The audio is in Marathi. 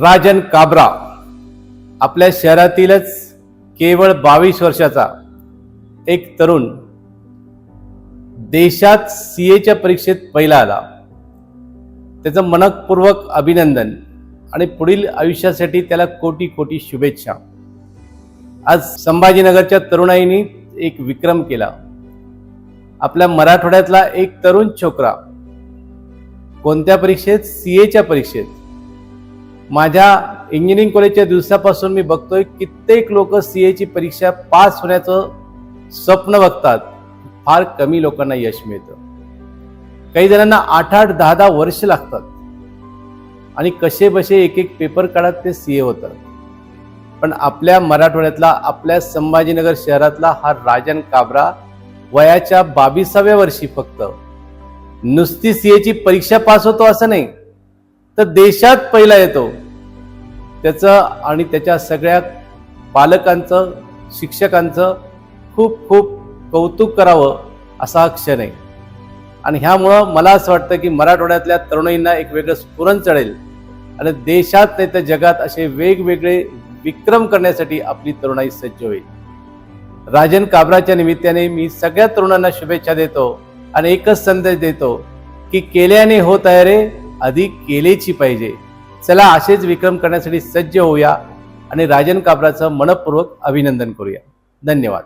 राजन काबरा आपल्या शहरातीलच केवळ बावीस वर्षाचा एक तरुण देशात सी एच्या परीक्षेत पहिला आला. त्याचं मनपूर्वक अभिनंदन आणि पुढील आयुष्यासाठी त्याला कोटी कोटी शुभेच्छा. आज संभाजीनगरच्या तरुणाईनी एक विक्रम केला. आपल्या मराठवाड्यातला एक तरुण छोकरा कोणत्या परीक्षेत? सी एच्या परीक्षेत. माझ्या इंजिनिअरिंग कॉलेजच्या दिवसापासून मी बघतोय कित्येक लोक सी एची परीक्षा पास होण्याचं स्वप्न बघतात. फार कमी लोकांना यश मिळतं. काही जणांना आठ आठ दहा दहा वर्ष लागतात. आणि कसे बसे एक एक पेपर काढत ते सी ए होतात. पण आपल्या मराठवाड्यातला आपल्या संभाजीनगर शहरातला हा राजन काबरा वयाच्या बावीसाव्या वर्षी फक्त. नुसती सीएची परीक्षा पास होतो असं नाही. तर देशात पहिला येतो. त्याचं आणि त्याच्या सगळ्या पालकांचं शिक्षकांचं खूप खूप कौतुक करावं असा क्षण आहे. आणि ह्यामुळं मला असं वाटतं की मराठवाड्यातल्या तरुणाईंना एक वेगळं स्फुरण चढेल. आणि देशात नाही तर जगात असे वेगवेगळे विक्रम करण्यासाठी आपली तरुणाई सज्ज होईल. राजन काबराच्या निमित्ताने मी सगळ्या तरुणांना शुभेच्छा देतो आणि एकच संदेश देतो की केल्याने होत आहे रे अधिक केलेची पाहिजे. चला असेच विक्रम करण्यासाठी सज्ज होऊया आणि राजन काबराचं मनपूर्वक अभिनंदन करूया. धन्यवाद.